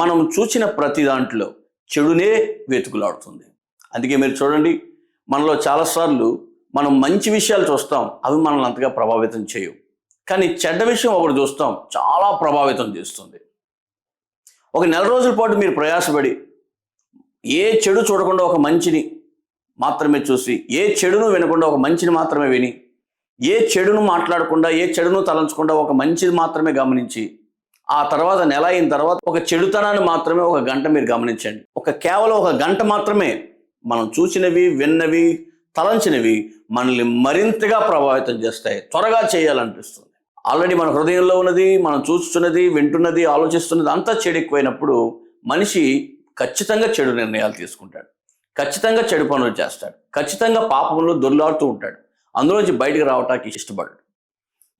మనం చూసిన ప్రతి దాంట్లో చెడునే వెతుకులాడుతుంది. అందుకే మీరు చూడండి మనలో చాలాసార్లు మనం మంచి విషయాలు చూస్తాం అవి మనల్ని అంతగా ప్రభావితం చేయవు. కానీ చెడ్డ విషయం ఒకటి చూస్తాం చాలా ప్రభావితం చేస్తుంది. ఒక నెల రోజుల పాటు మీరు ప్రయాసపడి ఏ చెడు చూడకుండా ఒక మంచిని మాత్రమే చూసి ఏ చెడును వినకుండా ఒక మంచిని మాత్రమే విని ఏ చెడును మాట్లాడకుండా ఏ చెడును తలంచకుండా ఒక మంచిది మాత్రమే గమనించి ఆ తర్వాత నెల అయిన తర్వాత ఒక చెడుతనాన్ని మాత్రమే ఒక గంట మీరు గమనించండి. ఒక కేవలం ఒక గంట మాత్రమే మనం చూసినవి విన్నవి తలంచినవి మనల్ని మరింతగా ప్రభావితం చేస్తాయి. త్వరగా చేయాలనిపిస్తుంది. ఆల్రెడీ మన హృదయంలో ఉన్నది మనం చూస్తున్నది వింటున్నది ఆలోచిస్తున్నది అంతా చెడు ఎక్కువైనప్పుడు మనిషి ఖచ్చితంగా చెడు నిర్ణయాలు తీసుకుంటాడు. ఖచ్చితంగా చెడు పనులు చేస్తాడు. ఖచ్చితంగా పాపంలో దొర్లాడుతూ ఉంటాడు. అందులోంచి బయటకు రావటానికి ఇష్టపడడు.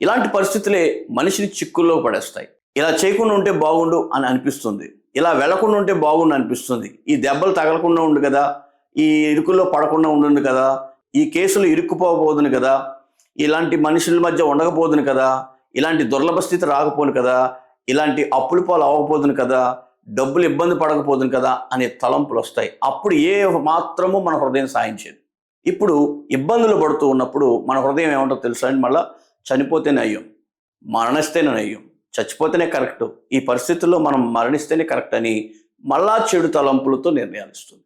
ఇలాంటి పరిస్థితులే మనిషిని చిక్కుల్లో పడేస్తాయి. ఇలా చేయకుండా ఉంటే బాగుండు అని అనిపిస్తుంది. ఇలా వెళ్ళకుండా ఉంటే బాగుండు అనిపిస్తుంది. ఈ దెబ్బలు తగలకుండా ఉండు కదా ఈ ఇరుకుల్లో పడకుండా ఉండు కదా ఈ కేసులు ఇరుక్కుపోబోదును కదా ఇలాంటి మనుషుల మధ్య ఉండకపోదును కదా ఇలాంటి దుర్లభ స్థితి రాకపోను కదా ఇలాంటి అప్పులు పాలు అవ్వకపోదును కదా డబ్బులు ఇబ్బంది పడకపోదును కదా అనే తలంపులు వస్తాయి. అప్పుడు ఏ మాత్రము మన హృదయం సాయించేది ఇప్పుడు ఇబ్బందులు పడుతూ ఉన్నప్పుడు మన హృదయం ఏమంటో తెలుసా అండి మళ్ళీ? చనిపోతేనే అయ్యం మరణిస్తేనే అయ్యం. చచ్చిపోతేనే కరెక్ట్ ఈ పరిస్థితుల్లో మనం మరణిస్తేనే కరెక్ట్ అని మళ్ళా చెడు తలంపులతో నిర్ణయాలుస్తుంది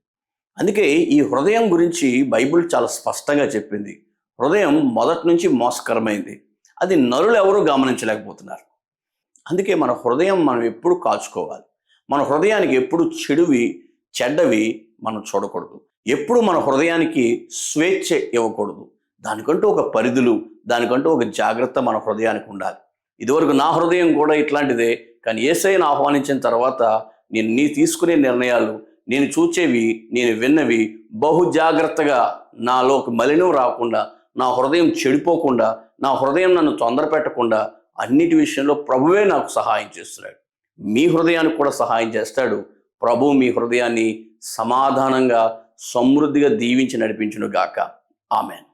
అందుకే ఈ హృదయం గురించి బైబిల్ చాలా స్పష్టంగా చెప్పింది. హృదయం మొదటి నుంచి మోసకరమైంది. అది నరులు ఎవరూ గమనించలేకపోతున్నారు. అందుకే మన హృదయం మనం ఎప్పుడు కాచుకోవాలి. మన హృదయానికి ఎప్పుడు చెడువి చెడ్డవి మనం చూడకూడదు. ఎప్పుడు మన హృదయానికి స్వేచ్ఛ ఇవ్వకూడదు. దానికంటూ ఒక పరిధులు దానికంటూ ఒక జాగ్రత్త మన హృదయానికి ఉండాలి. ఇదివరకు నా హృదయం కూడా ఇట్లాంటిదే కానీ ఏసైని ఆహ్వానించిన తర్వాత నేను నీ తీసుకునే నిర్ణయాలు నేను చూచేవి నేను విన్నవి బహు జాగ్రత్తగా నాలోకి మలినం రాకుండా నా హృదయం చెడిపోకుండా నా హృదయం నన్ను తొందర పెట్టకుండా అన్నిటి విషయంలో ప్రభువే నాకు సహాయం చేస్తున్నాడు. మీ హృదయానికి కూడా సహాయం చేస్తాడు. ప్రభు మీ హృదయాన్ని సమాధానంగా సమృద్ధిగా దీవించి నడిపించును గాక ఆమెన్.